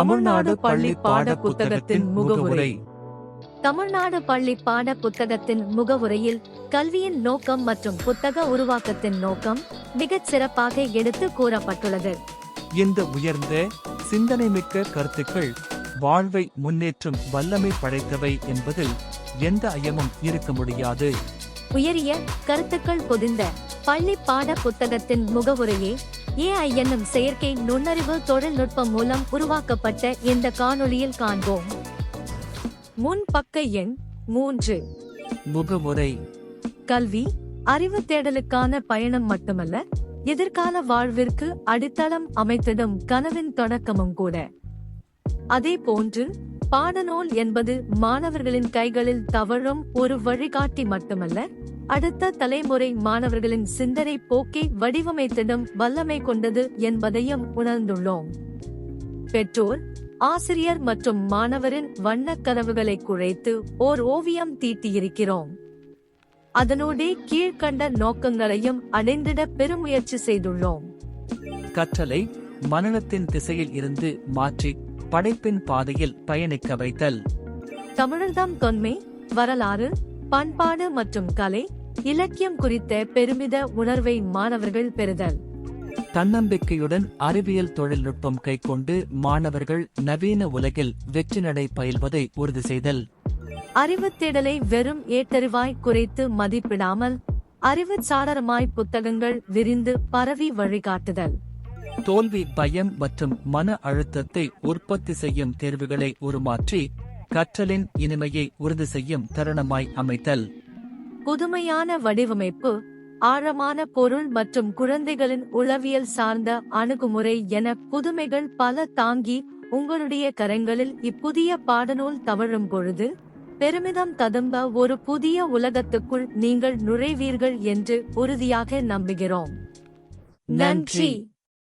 தமிழ்நாடு பள்ளி பாட புத்தகத்தின் முகவுரை. தமிழ்நாடு பள்ளி பாட புத்தகத்தின் முகவுரையில் கல்வியின் நோக்கம் மற்றும் புத்தக உருவாக்கத்தின் நோக்கம் மிகச் சிறப்பாக எடுத்து கூறப்பட்டுள்ளது. இந்த உயர்ந்த சிந்தனைமிக்க கருத்துக்கள் வாழ்வை முன்னேற்றும் வல்லமை படைத்தவை என்பதில் எந்த ஐயமும் இருக்க முடியாது. உயரிய கருத்துக்கள் பொதிந்த பள்ளி பாட புத்தகத்தின் முகவுரையே ஏஐ என்னும் செயற்கை நுண்ணறிவு தொழில்நுட்பம் மூலம் உருவாக்கப்பட்ட இந்த காணொளியில் காண்போம். முன் பக்க எண் மூன்று. முகவுரை கல்வி அறிவு தேடலுக்கான பயணம் மட்டுமல்ல எதிர்கால வாழ்விற்கு அடித்தளம் அமைத்திடும் கனவின் தொடக்கமும் கூட. அதே போன்று பாடநூல் என்பது மாணவர்களின் கைகளில் தவழும் ஒரு வழிகாட்டி மட்டுமல்ல அடுத்த தலைமுறை மாணவர்களின் சிந்தனை போக்கை வடிவமைத்திடும் வல்லமை கொண்டது என்பதையும் உணர்ந்துள்ளோம். பெற்றோர் ஆசிரியர் மற்றும் மாணவரின் வண்ணக் கனவுகளை குழைத்து ஓர் ஓவியம் தீட்டியிருக்கிறோம். அதனோடே கீழ்க்கண்ட நோக்கங்களையும் அடைந்திட பெருமுயற்சி செய்துள்ளோம். கற்றலை மனநத்தின் திசையில் இருந்து மாற்றி படைப்பின் பாதையில் பயணிக்க வைத்தல். தமிழர்தாம் தொன்மை வரலாறு பண்பாடு மற்றும் கலை இலக்கியம் குறித்த பெருமித உணர்வை மாணவர்கள் பெறுதல். தன்னம்பிக்கையுடன் அறிவியல் தொழில்நுட்பம் கைக்கொண்டு மாணவர்கள் நவீன உலகில் வெற்றி நடை பயில்வதை உறுதி செய்தல். அறிவுத் தேடலை வெறும் ஏட்டறிவாய் குறைத்து மதிப்பிடாமல் அறிவு சாளரமாய் புத்தகங்கள் விரிந்து பரவி வழிகாட்டுதல். தோல்வி பயம் மற்றும் மன அழுத்தத்தை உற்பத்தி செய்யும் தேர்வுகளை உருமாற்றி கற்றலின் இனிமையை உறுதி செய்யும் தருணமாய் அமைத்தல். புதுமையான வடிவமைப்பு ஆழமான பொருள் மற்றும் குழந்தைகளின் உளவியல் சார்ந்த அணுகுமுறை என புதுமைகள் பல தாங்கி உங்களுடைய கரங்களில் இப்புதிய பாடநூல் தவழும் பொழுது பெருமிதம் ததும்ப ஒரு புதிய உலகத்துக்குள் நீங்கள் நுழைவீர்கள் என்று உறுதியாக நம்புகிறோம். நன்றி.